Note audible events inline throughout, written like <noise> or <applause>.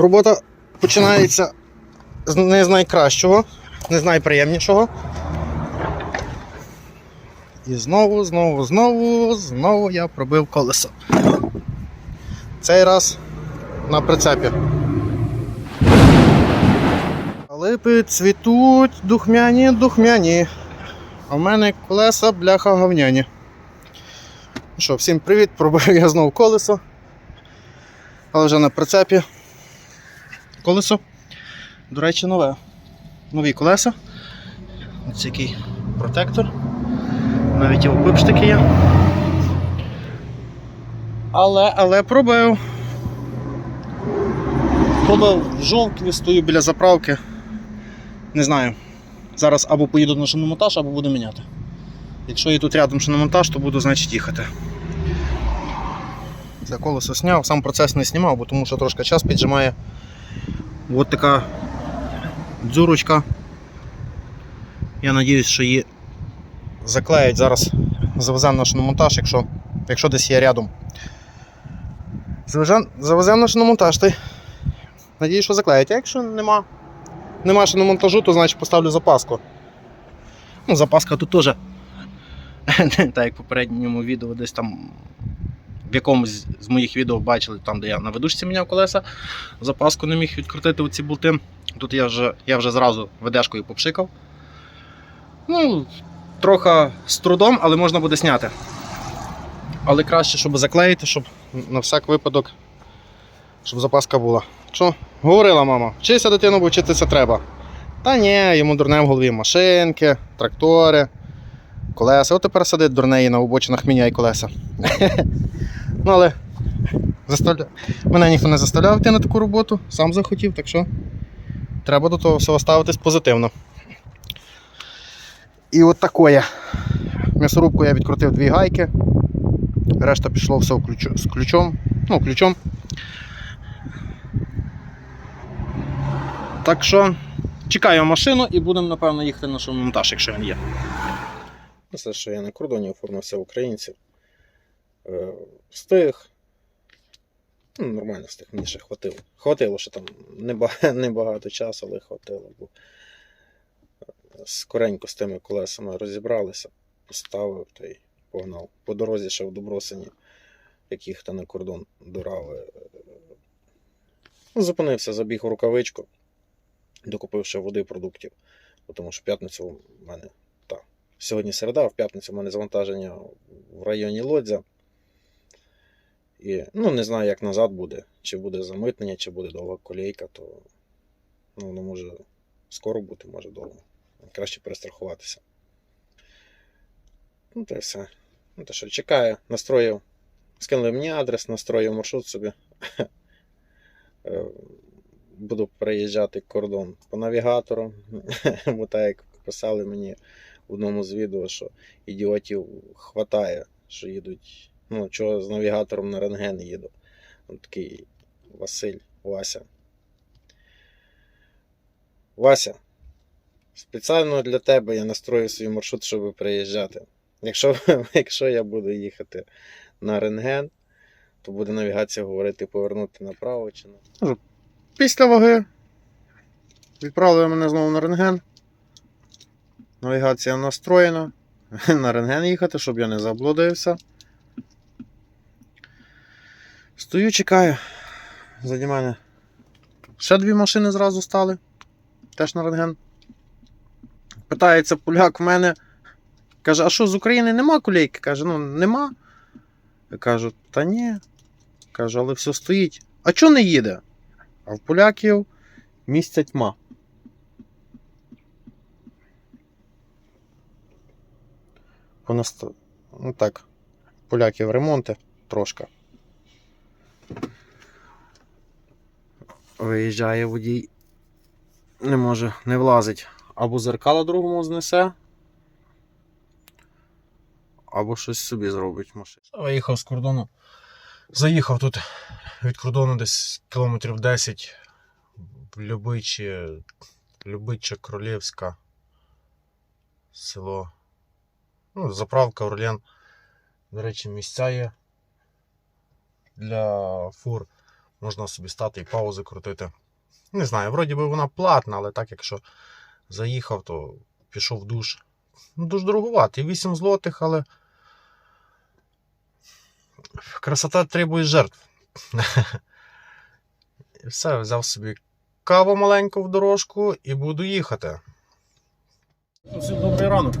Робота починається не з найкращого, не з найприємнішого. І знову, знову, знову, знову я пробив колесо. Цей раз на прицепі. Липи цвітуть, духмяні, духмяні. А в мене колеса бляха говняні. Ну що, всім привіт, пробив я знову колесо. Але вже на прицепі. Колесо. До речі, нове. Нові колеса. Ось який протектор. Навіть і випштики є. Але, але пробив. Пробив в жовтні, стою біля заправки. Не знаю. Зараз або поїду на шиномонтаж, або буду міняти. Якщо є тут рядом шиномонтаж, то буду, значить, їхати. Це колесо зняв, сам процес не знімав, бо тому що трошки час піджимає. От така дзюрочка. Я сподіваюся, що її заклеять зараз. Завеземо на шиномонтаж, якщо, якщо десь є рядом. Завеземо, завеземо на шиномонтаж. Ти. Надіюсь, що заклеять. А якщо нема, нема шиномонтажу, то значить поставлю запаску. Ну, запаска тут теж. <laughs> Так як в попередньому відео десь там в якомусь з моїх відео бачили, там, де я на ведушці міняв колеса, запаску не міг відкрутити оці болти. Тут я вже, я вже зразу ведешкою попшикав. Ну, трохи з трудом, але можна буде зняти. Але краще, щоб заклеїти, щоб на всяк випадок, щоб запаска була. Що? Говорила мама, вчися дитину, бо вчитися треба. Та ні, йому дурне в голові машинки, трактори, колеса. От тепер сидить дурнеї на обочинах міняє колеса. <laughs> Ну, але мене ніхто не заставляв йти на таку роботу, сам захотів, так що треба до того всього ставитись позитивно. І от такое. М'ясорубку я відкрутив дві гайки. Решта пішло все з ключом. Ну, ключом. Так що чекаю машину і будемо, напевно, їхати на шиномонтаж, якщо він є. Все, що я на кордоні оформився українців. Е, Встиг. Ну, нормально встиг, мені ще хватило. Хватило, що там <laughs> небагато, часу, але хватило. Бо скоренько з тими колесами розібралися, поставив та й погнав. По дорозі ще в Добросині, як їхати на кордон до Рави. е, ну, Зупинився, забіг у рукавичку, докупив ще води продуктів. Тому що в п'ятницю в мене сьогодні середа, в п'ятницю в мене завантаження в районі Лодзя. І ну, не знаю, як назад буде, чи буде замитнення, чи буде довга колейка, то ну, воно може скоро бути, може довго. Краще перестрахуватися. Ну, то все. Ну, то що, чекаю, настроїв. Скинули мені адрес, настроїв маршрут собі. Е, Буду переїжджати кордон по навігатору. Бо так як писали мені в одному з відео, що ідіотів хватає, що їдуть. Ну, чого з навігатором на рентген їду. От такий Василь, Вася. Вася, спеціально для тебе я настроїв свій маршрут, щоб приїжджати. Якщо, <laughs> якщо я буду їхати на рентген, то буде навігація говорити повернути направо чи на. Після ваги відправили мене знову на рентген. Навігація настроєна. <laughs> На рентген їхати, щоб я не заблудився. Стою, чекаю. Заді мене. Ще дві машини зразу стали. Теж на рентген. Питається поляк в мене. Каже, а що з України нема колейки? Каже, ну нема. Кажу, та ні. Кажу, але все стоїть. А чого не їде? А в поляків місця тьма. Понаст... Ну так, поляків ремонти трошки. Виїжджає водій. Не може, не влазить. Або зеркало другому знесе, або щось собі зробить машина. Виїхав з кордону. Заїхав тут від кордону десь кілометрів 10 в Любичі, Любича Кролєвська село. Ну, заправка Орлен. До речі, місця є для фур. Можна собі стати і паузи крутити. Не знаю, вроді би вона платна, але так, якщо заїхав, то пішов в душ. Ну, дуже дороговатий, 8 злотих, але красота требує жертв. І <laughs> все, взяв собі каву маленьку в дорожку і буду їхати. Всім добрий ранок.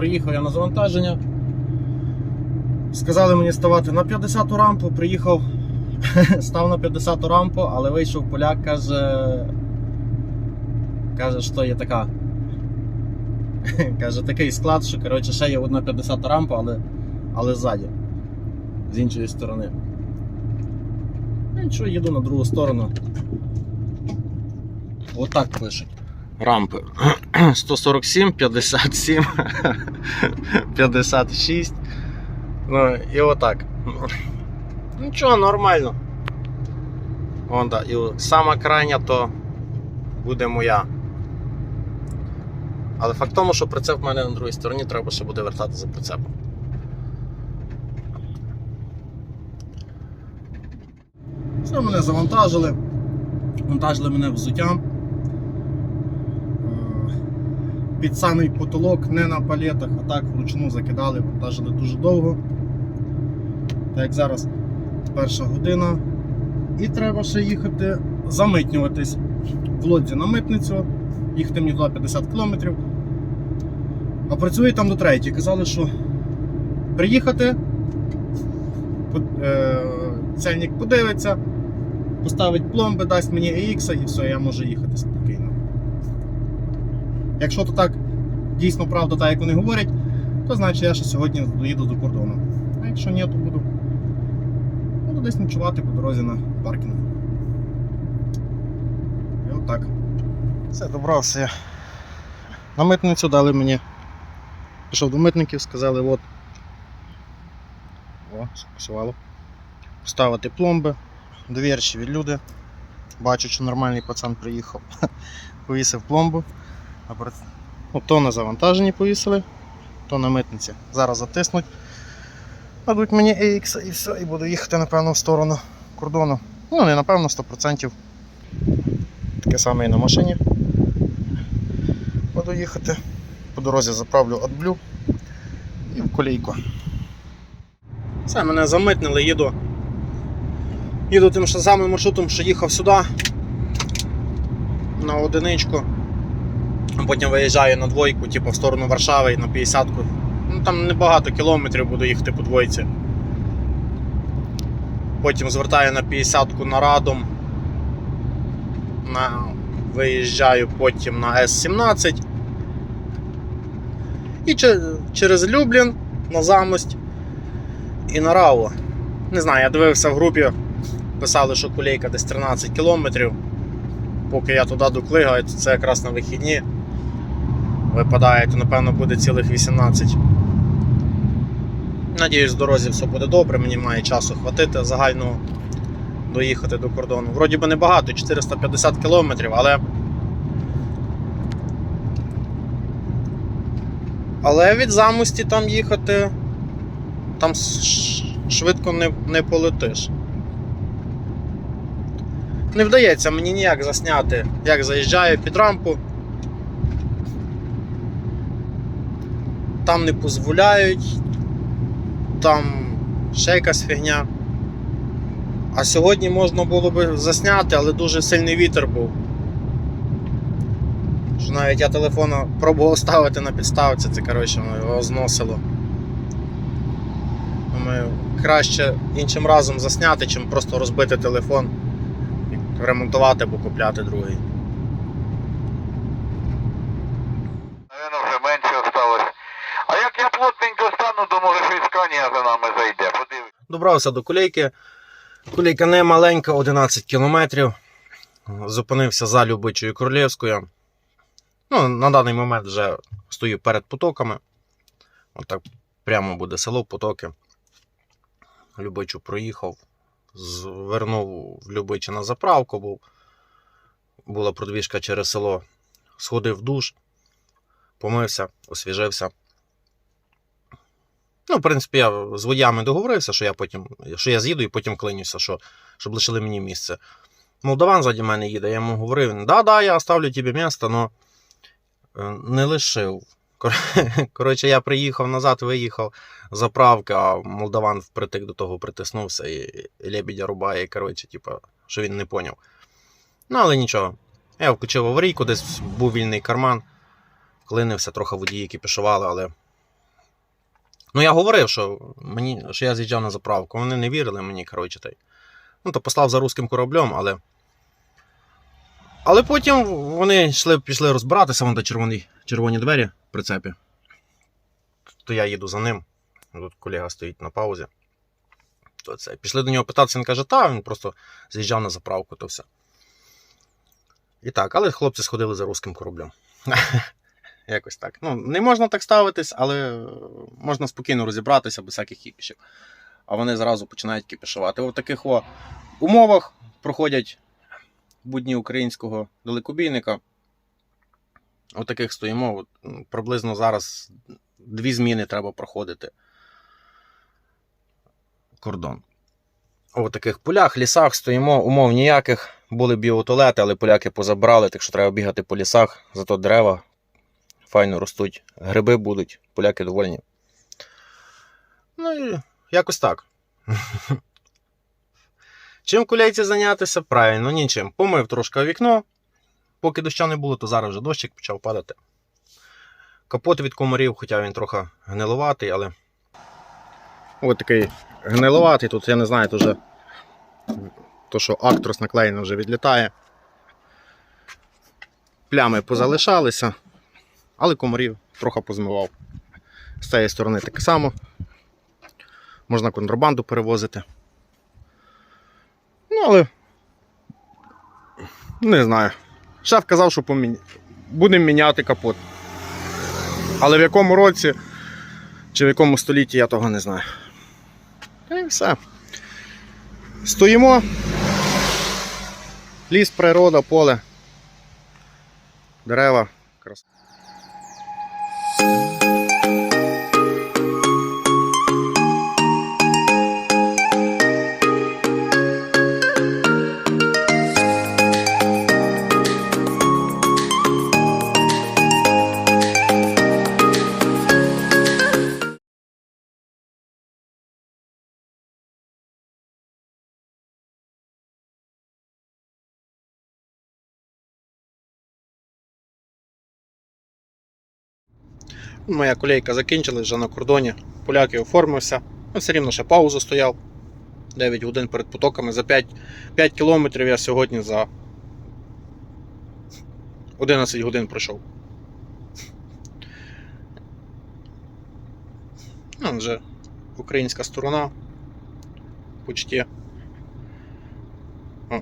Приїхав я на завантаження. Сказали мені ставати на 50-ту рампу, приїхав, <laughs> став на 50-ту рампу, але вийшов поляк, каже. Каже, що є така. <laughs> Каже, такий склад, що коротше, ще є одна 50 рампа, але, але ззаді. З іншої сторони. Ну, Нічого, їду на другу сторону. Отак пишуть. Рампи 147, 57, 56. Ну, і отак. Нічого, нормально. Вон, да. І сама крайня то буде моя. Але факт тому, що прицеп в мене на другій стороні, треба ще буде вертати за прицепом. Все, мене завантажили. Вантажили мене взуттям. Під самий потолок, не на палетах, а так вручну закидали, вантажили дуже довго. Так як зараз перша година. І треба ще їхати замитнюватись в лодзі на митницю. Їхати мені туди 50 кілометрів. А працює там до третьої. Казали, що приїхати, е, цельник подивиться, поставить пломби, дасть мені EX і все, я можу їхати. Якщо то так дійсно правда, так як вони говорять, то значить я ще сьогодні доїду до кордону. А якщо ні, то буду, буду десь ночувати по дорозі на паркінгу. І отак. Все, добрався я. На митницю дали мені. Пішов до митників, сказали, от. О, спрацювало. Поставити пломби, довірчиві люди. Бачу, що нормальний пацан приїхав. <laughs> Повісив пломбу. Ну, то на завантаженні повісили, то на митниці. Зараз затиснуть. Дадуть мені AX і все, і буду їхати, напевно, в сторону кордону. Ну, не напевно, 100%. Таке саме і на машині. Буду їхати. По дорозі заправлю AdBlue і в колійку. Все, мене замитнили, їду. Їду тим самим маршрутом, що їхав сюди. На одиничку. Потім виїжджаю на двойку, типу в сторону Варшави на 50-ку. Ну там небагато кілометрів буду їхати по двойці. Потім звертаю на 50-ку на Радом. На... Виїжджаю потім на С-17. І че- через Люблін на Замость і на Рао. Не знаю, я дивився в групі, писали, що кулейка десь 13 кілометрів. Поки я туди доклигаю, то це якраз на вихідні. Випадає, то напевно буде цілих 18. Надіюсь, в дорозі все буде добре, мені має часу хватити загального доїхати до кордону. Вроді би небагато, 450 кілометрів, але. Але від замості там їхати, там швидко не, не полетиш. Не вдається мені ніяк засняти, як заїжджаю під рампу. Там не дозволяють, там ще якась фігня. А сьогодні можна було би засняти, але дуже сильний вітер був. Що навіть я телефон пробував ставити на підставці, це коротше його зносило. Думаю, краще іншим разом засняти, чим просто розбити телефон і ремонтувати або купляти другий. Наверно, вже менше осталось. А як я плотненько стану, то може що Ісканія за нами зайде. Подивись. Добрався до кулейки. Кулейка не маленька, 11 кілометрів. Зупинився за Любичою Королівською. Ну, на даний момент вже стою перед потоками. Отак прямо буде село, потоки. Любичу проїхав, звернув в Любичі на заправку, був. Була продвіжка через село. Сходив в душ, помився, освіжився. Ну, в принципі, я з водіями договорився, що я потім, що я з'їду і потім клинюся, що, щоб лишили мені місце. Молдаван ззаді мене їде, я йому говорив, да, да, я оставлю тобі місце, але не лишив. <laughs> Коротше, я приїхав назад, виїхав заправка, а молдаван впритик до того притиснувся і, лебідя рубає, коротше, типу, що він не поняв. Ну, але нічого. Я включив аварійку, десь був вільний карман, вклинився, трохи водії кипішували, але. Ну, я говорив, що, мені, що я з'їжджав на заправку. Вони не вірили мені, коротше. Ну, то послав за руським кораблем, але. Але потім вони йшли, пішли розбиратися, вон до червоні, червоні двері в прицепі. То я їду за ним. Тут колега стоїть на паузі. То це. Пішли до нього питатися, він каже, та, він просто з'їжджав на заправку, то все. І так, але хлопці сходили за руським кораблем. <laughs> Якось так. Ну, не можна так ставитись, але можна спокійно розібратися без всяких кіпішів. А вони зразу починають кіпішувати. У таких о, умовах проходять будні українського далекобійника. У таких стоїмо. От, приблизно зараз дві зміни треба проходити. Кордон. У таких полях, лісах стоїмо, умов ніяких. Були біотуалети, але поляки позабрали, так що треба бігати по лісах, зато дерева файно ростуть, гриби будуть, поляки довольні. Ну і якось так. Чим кулейці зайнятися? Правильно, нічим. Помив трошки вікно. Поки доща не було, то зараз вже дощик почав падати. Капот від комарів, хоча він трохи гнилуватий, але. Ось такий гнилуватий. Тут я не знаю, то вже. То, що актрос наклеєно вже відлітає. Плями позалишалися, але комарів трохи позмивав. З цієї сторони так само. Можна контрабанду перевозити. Ну, але. Не знаю. Шеф казав, що поміня... будемо міняти капот. Але в якому році чи в якому столітті я того не знаю. І все. Стоїмо. Ліс, природа, поле. Дерева. Крас... Моя колейка закінчилась вже на кордоні. Поляки оформився. Ну, все рівно ще паузу стояв. 9 годин перед потоками. За 5, 5 кілометрів я сьогодні за 11 годин пройшов. Ну, вже українська сторона. Почті. О,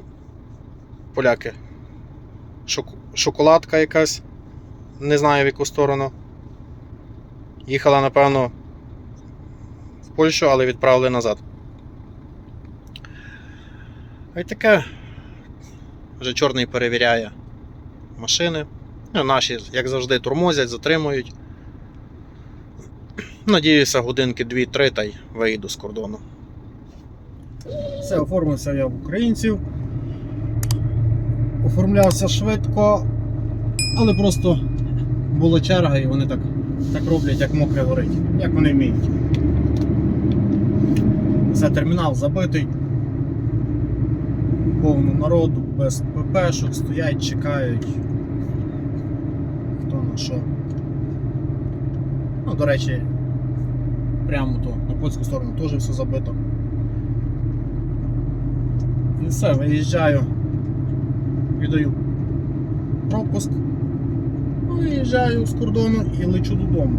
Поляки. Шок... Шоколадка якась. Не знаю в яку сторону. Їхала, напевно, в Польщу, але відправили назад. Й таке. Вже чорний перевіряє машини. Ну, наші, як завжди, тормозять, затримують. Надіюся, годинки 2-3 та й виїду з кордону. Все, оформився я в українців. Оформлявся швидко, але просто була черга і вони так так роблять, як мокре горить, як вони вміють. Все, термінал забитий. Повно народу, без ППшок, стоять, чекають. Хто на що. Ну, до речі, прямо то на польську сторону теж все забито. І все, виїжджаю, віддаю пропуск. Виїжджаю з кордону і лечу додому.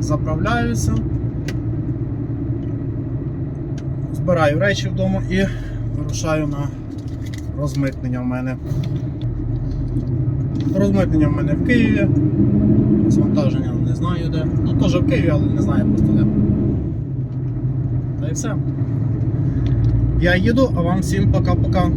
Заправляюся, збираю речі вдома і вирушаю на розмитнення в мене. Розмитнення в мене в Києві. Звантаження не знаю де. Ну теж в Києві, але не знаю просто де. Та і все. Я їду, а вам всім пока-пока.